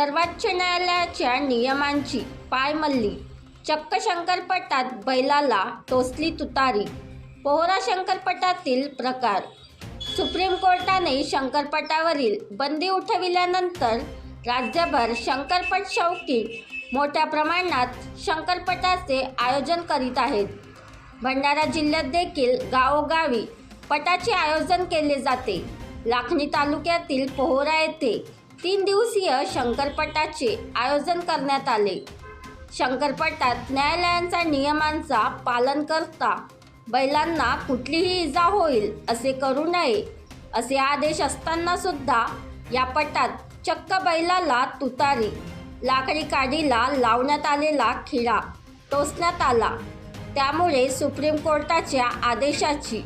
सर्वोच्च न्यायालयाच्या नियमांची पायमल्ली. चक्क शंकरपटात बैलाला टोचली तुतारी. पोहरा शंकरपटातील प्रकार. सुप्रीम कोर्टाने शंकरपटावरील बंदी उठविल्यानंतर राज्यभर शंकरपट शौकी मोठ्या प्रमाणात शंकरपटाचे आयोजन करीत आहेत. भंडारा जिल्ह्यात देखील गावोगावी पटाचे आयोजन केले जाते. लाखणी तालुक्यातील पोहरा येथे तीन दिवसीय शंकरपटाचे आयोजन करण्यात आले. शंकरपटात न्यायालयांचा नियमांचा पालन करता बैलांना कुठलीही इजा होईल असे करू नये असे आदेश असताना सुद्धा या पटात चक्क बैलाला तुतारी लाकडी काडीला लावण्यात आलेला खिळा टोचण्यात आला. त्यामुळे सुप्रीम कोर्टाच्या आदेशाची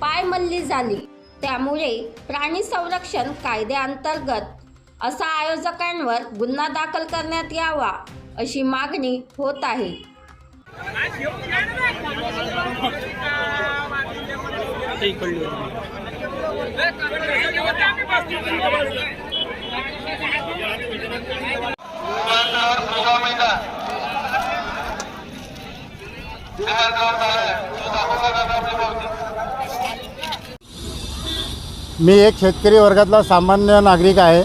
पायमल्ली झाली. त्यामुळे प्राणी संरक्षण कायद्याअंतर्गत असा आयोजकांवर गुन्हा दाखल करण्यात यावा अशी मागणी होत आहे. मी एक शेतकरी वर्गातला सामान्य नागरिक आहे.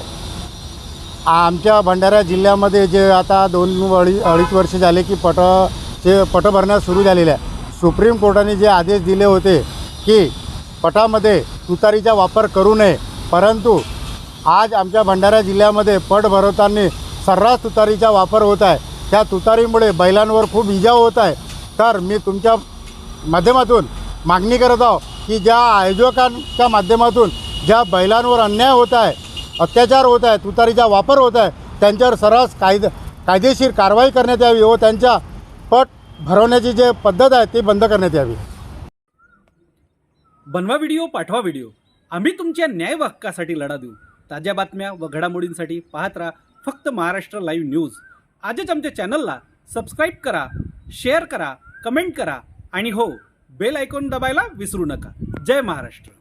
आमच्या भंडारा जिल्ह्यामध्ये जे आता दोन अडी अडीच वर्ष झाले की पट चे पट भरण्यास सुरू झालेले आहे. सुप्रीम कोर्टाने जे आदेश दिले होते की पटामध्ये तुतारीचा वापर करू नये परंतु आज आमच्या भंडारा जिल्ह्यामध्ये पट भरवताना सर्रास तुतारीचा वापर होत आहे. त्या तुतारीमुळे बैलांवर खूप इजा होत आहे. तर मी तुमच्या माध्यमातून मागणी करत आहो की ज्या आयोजकांच्या माध्यमातून ज्या बैलांवर अन्याय होत आहे अत्याचार होत आहे तुतारीचा वापर होत आहे त्यांच्यावर सर्रास कायद कायदेशीर कारवाई करण्यात यावी व त्यांच्या पट भरवण्याची जे पद्धत आहे ती बंद करण्यात यावी. बनवा व्हिडिओ पाठवा व्हिडिओ. आम्ही तुमच्या न्याय हक्कासाठी लढा देऊ. ताज्या बातम्या व घडामोडींसाठी पाहत राहा फक्त महाराष्ट्र लाईव्ह न्यूज. आजच आमच्या चॅनलला सबस्क्राईब करा शेअर करा कमेंट करा आणि हो बेल आयकॉन दबायला विसरू नका. जय महाराष्ट्र.